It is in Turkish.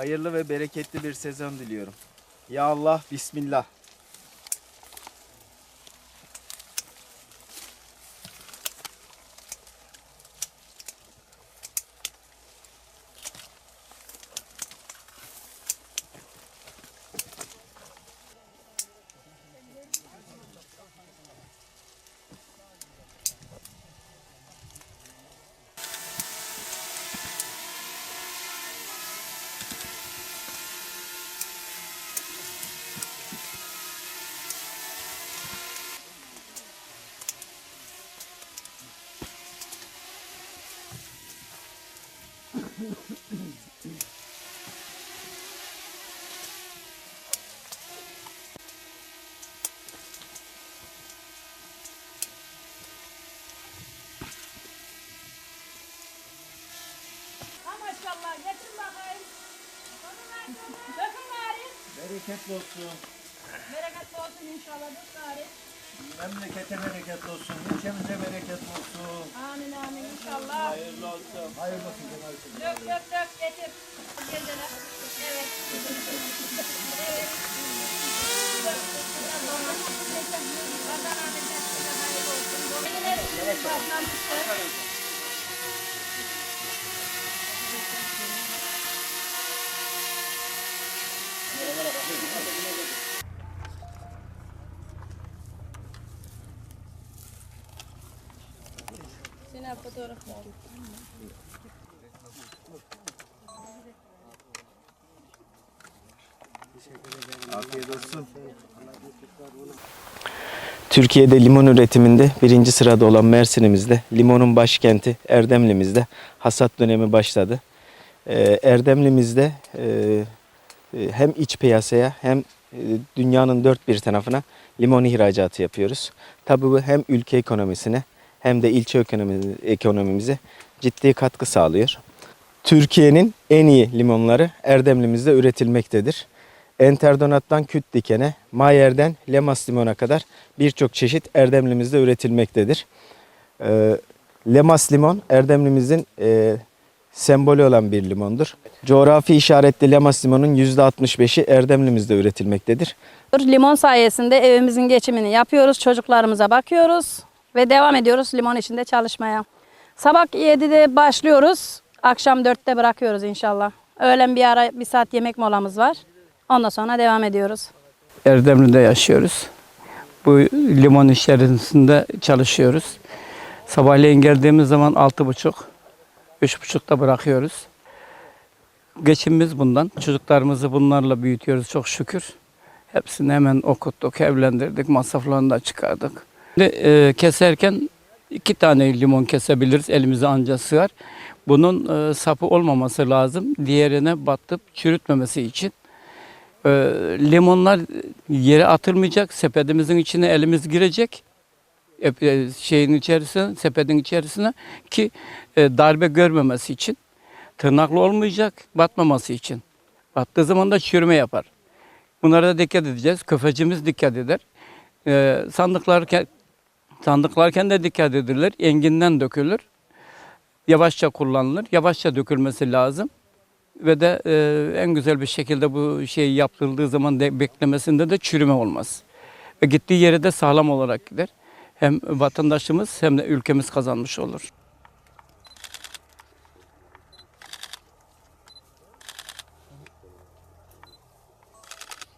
Hayırlı ve bereketli bir sezon diliyorum. Ya Allah, Bismillah. Maşallah getir bakayım. Dökün. Bereketli olsun. Bereketli olsun inşallah dök. Memlekete bereketli olsun. Ülkemize bereketli olsun. Amin amin inşallah. Hayırlı olsun. Hayırlı olsun. Dök dök dök getir. Gelsene. Evet. evet. Vatan Ahmet'e hayırlı olsun. Başlamıştır. Sinan fotoğraf. Afiyet olsun. Türkiye'de limon üretiminde birinci sırada olan Mersin'imizde, limonun başkenti Erdemli'mizde hasat dönemi başladı. Ee, Erdemli'mizde e, e, hem iç piyasaya hem e, dünyanın dört bir tarafına limon ihracatı yapıyoruz. Tabii bu hem ülke ekonomisine hem de ilçe ekonomi- ekonomimize ciddi katkı sağlıyor. Türkiye'nin en iyi limonları Erdemli'mizde üretilmektedir. Enterdonat'tan küt dikene, Mayer'den Lemas limona kadar birçok çeşit Erdemli'mizde üretilmektedir. Ee, Lemas limon Erdemli'mizin e, sembolü olan bir limondur. Coğrafi işaretli Lemas limonun %65'i Erdemli'mizde üretilmektedir. Limon sayesinde evimizin geçimini yapıyoruz, çocuklarımıza bakıyoruz ve devam ediyoruz limon içinde çalışmaya. Sabah 7'de başlıyoruz, akşam 4'te bırakıyoruz inşallah. Öğlen bir ara bir saat yemek molamız var. Ondan sonra devam ediyoruz. Erdemli'de yaşıyoruz. Bu limon içerisinde çalışıyoruz. Sabahleyin geldiğimiz zaman altı buçuk, üç buçukta bırakıyoruz. Geçimimiz bundan. Çocuklarımızı bunlarla büyütüyoruz çok şükür. Hepsini hemen okuttuk, evlendirdik, masraflarını da çıkardık. E, keserken iki tane limon kesebiliriz, elimize anca sığar. Bunun e, sapı olmaması lazım. Diğerine battıp çürütmemesi için. Ee, limonlar yere atılmayacak. Sepetimizin içine elimiz girecek. E, e, şeyin içerisine, sepetin içerisine ki e, darbe görmemesi için. Tırnaklı olmayacak, batmaması için. Battığı zaman da çürüme yapar. Bunlara da dikkat edeceğiz. Köfecimiz dikkat eder. E, sandıklarken sandıklarken de dikkat edilir. Enginden dökülür. Yavaşça kullanılır. Yavaşça dökülmesi lazım ve de e, en güzel bir şekilde bu şey yapıldığı zaman de beklemesinde de çürüme olmaz. Ve gittiği yere de sağlam olarak gider. Hem vatandaşımız hem de ülkemiz kazanmış olur.